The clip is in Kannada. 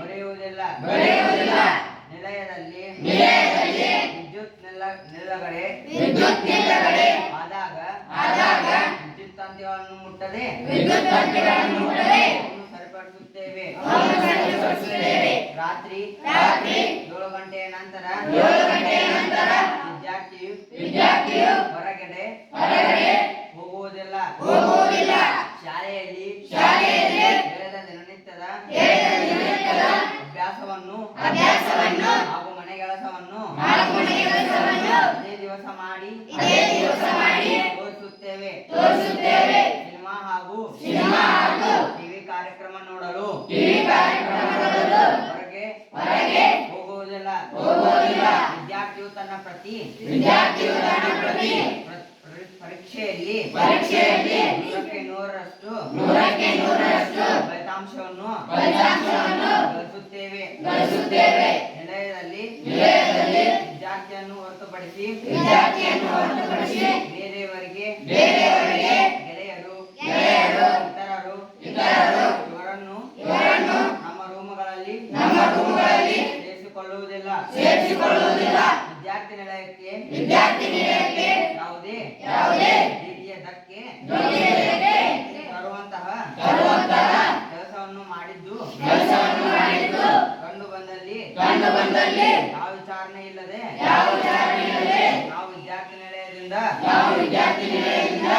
ಬರೆಯುವುದಿಲ್ಲ ಬರೆಯುವುದಿಲ್ಲ ನಿಲಯದಲ್ಲಿ ವಿದ್ಯುತ್ ನಿಲುಗಡೆ ವಿದ್ಯುತ್ ನಿಲಗಡೆ ಆದಾಗ ಆದಾಗ ವಿದ್ಯುತ್ ತಂತಿಗಳನ್ನು ಮುಟ್ಟದೆ. ವಿದ್ಯುತ್ ತಂತಿಗಳನ್ನು ಮುಟ್ಟದೆ ಸರಿಪಡಿಸುತ್ತೇವೆ. ರಾತ್ರಿ ರಾತ್ರಿ ಏಳು ಗಂಟೆಯ ನಂತರ ಅಭ್ಯಾಸವನ್ನು ಅಭ್ಯಾಸವನ್ನು ಹಾಗೂ ಮನೆ ಕೆಲಸವನ್ನು ಹಾಗೂ ಮನೆ ಕೆಲಸವನ್ನು ಇದೇ ದಿವಸ ಮಾಡಿ ಇದೇ ದಿವಸ ಮಾಡಿ ತೋರಿಸುತ್ತೇವೆ. ತೋರಿಸುತ್ತೇವೆ. ಸಿನಿಮಾ ಹಾಗೂ ಸಿನಿಮಾ ಹಾಗೂ ಟಿವಿ ಕಾರ್ಯಕ್ರಮ ನೋಡಲು ಟಿವಿ ಕಾರ್ಯಕ್ರಮ ನೋಡಲು ಹೊರಗೆ ಹೊರಗೆ ಹೋಗುವುದಿಲ್ಲ. ಹೋಗುವುದಿಲ್ಲ. ವಿದ್ಯಾರ್ಥಿಯು ತನ್ನ ಪ್ರತಿ ವಿದ್ಯಾರ್ಥಿಯು ತನ್ನ ಪ್ರತಿ ಪ್ರ- ಪ್ರ- ಪರೀಕ್ಷೆಯಲ್ಲಿ ಪರೀಕ್ಷೆಯಲ್ಲಿ ನೂರಕ್ಕೆ ನೂರರಷ್ಟು ನೂರಕ್ಕೆ ನೂರರಷ್ಟು ಫಲಿತಾಂಶವನ್ನು ಫಲಿತಾಂಶವನ್ನು ನಿಲಯದಲ್ಲಿ ನಿಲಯದಲ್ಲಿ ವಿದ್ಯಾರ್ಥಿಯನ್ನು ಹೊರತುಪಡಿಸಿ ವಿದ್ಯಾರ್ಥಿಯನ್ನು ಹೊರತುಪಡಿಸಿ ಬೇರೆಯವರಿಗೆ ಬೇರೆಯವರಿಗೆ ಗೆಳೆಯರು ಗೆಳೆಯರು ಇತರರು ಇತರರು ಇವರನ್ನು ಇವರನ್ನು ನಮ್ಮ ರೂಮುಗಳಲ್ಲಿ ನಮ್ಮ ರೂಮುಗಳಲ್ಲಿ ಸೇರಿಸಿಕೊಳ್ಳುವುದಿಲ್ಲ. ಸೇರಿಸಿಕೊಳ್ಳುವುದಿಲ್ಲ. ವಿದ್ಯಾರ್ಥಿ ನಿಲಯಕ್ಕೆ ವಿದ್ಯಾರ್ಥಿ ನಿಲಯಕ್ಕೆ ಯಾವುದೇ ಯಾವುದೇ ಬಂದಲ್ಲಿ ಯಾವ ವಿಚಾರಣೆ ಇಲ್ಲದೆ ಯಾವ ವಿಚಾರಣೆ ಇಲ್ಲದೆ ನಾವು ವಿದ್ಯಾರ್ಥಿ ನಿಲಯದಿಂದ ನಾವು ವಿದ್ಯಾರ್ಥಿ ನಿಲಯದಿಂದ